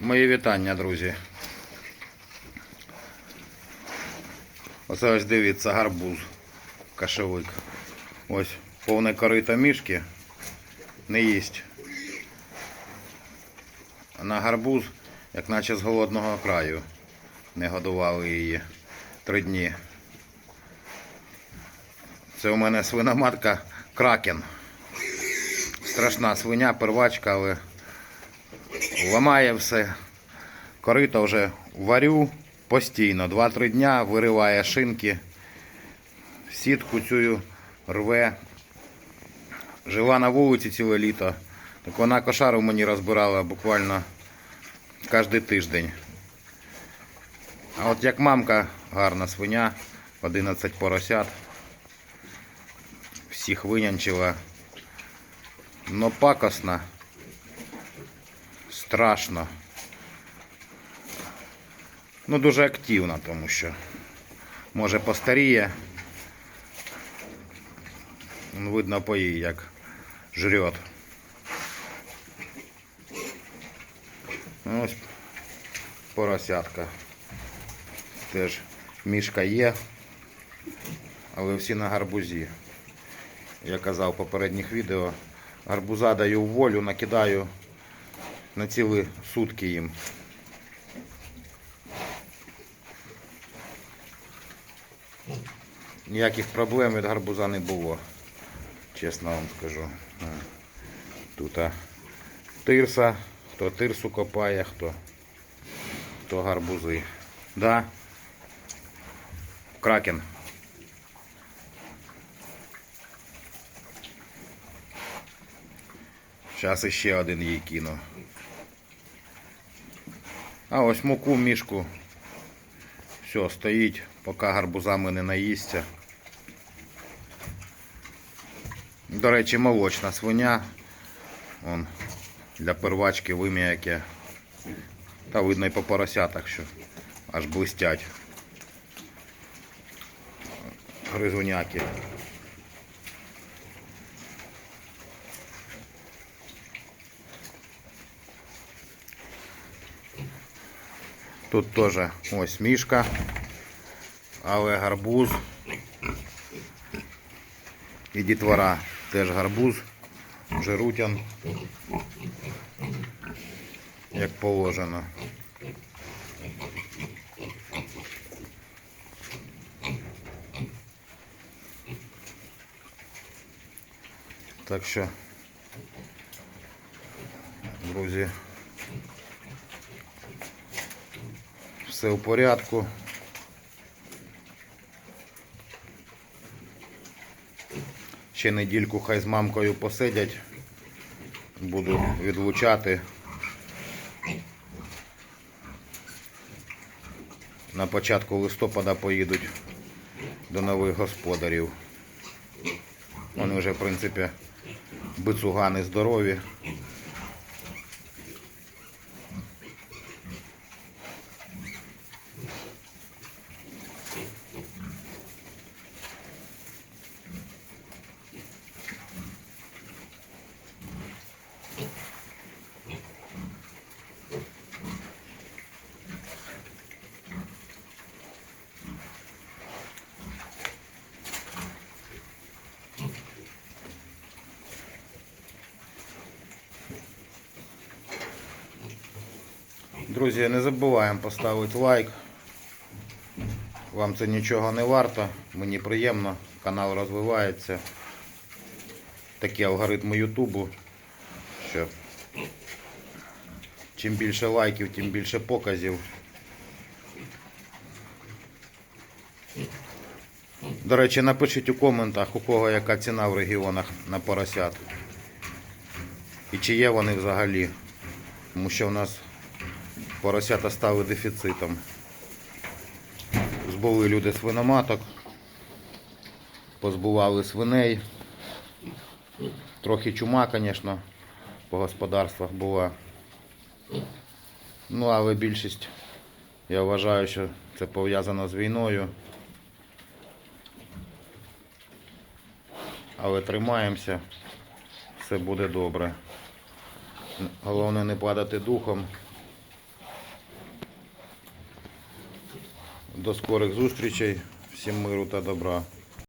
Мої вітання, друзі. Оце ось дивіться гарбуз, кашевик. Ось повне корито мішки не їсть. На гарбуз, як наче з голодного краю, не годували її три дні. Це у мене свиноматка кракен. Страшна свиня, первачка, але ламає все. Корито вже варю постійно. 2-3 дня вириває шинки, сітку цю рве. Жила на вулиці ціле літо. Так вона кошару мені розбирала буквально кожен тиждень. А от як мамка, гарна свиня, 11 поросят. Всіх винянчила. Но пакосна. Страшно. Ну, дуже активна, тому що може постаріє. Ну, Видно по їй, як жрет. Ну, Ось поросятка. Теж мішка є, але всі на гарбузі. Я казав в попередніх відео. Гарбуза даю волю, накидаю на цілі сутки їм. Ніяких проблем від гарбуза не було. Чесно вам скажу. Тут а, тирса, хто тирсу копає, хто, хто гарбузи. Да. Кракен. Зараз іще один їй кину. А ось муку мішку. Все, стоїть, поки гарбузами не наїсться. До речі, молочна свиня. Вон, для первачки вим'я яке. Та видно і по поросятах, що аж блистять. Гризуняки. Тут теж ось мішка, але гарбуз. І дітвора теж гарбуз, жирутян, як положено. Так що, друзі, все в порядку. Ще недільку хай з мамкою посидять. Буду відлучати. На початку листопада поїдуть до нових господарів. Вони вже, в принципі, бицугани здорові. Друзі, не забуваємо поставити лайк. Вам це нічого не варто, мені приємно, канал розвивається. Такі алгоритми Ютубу, що чим більше лайків, тим більше показів. До речі, напишіть у коментах, у кого яка ціна в регіонах на поросят. І чи є вони взагалі. Тому що в нас поросята стали дефіцитом. Збули люди свиноматок, позбували свиней. Трохи чума, звісно, по господарствах була. Ну, але більшість, я вважаю, що це пов'язано з війною. Але тримаємося, все буде добре. Головне не падати духом. До скорих зустрічей. Всім миру та добра.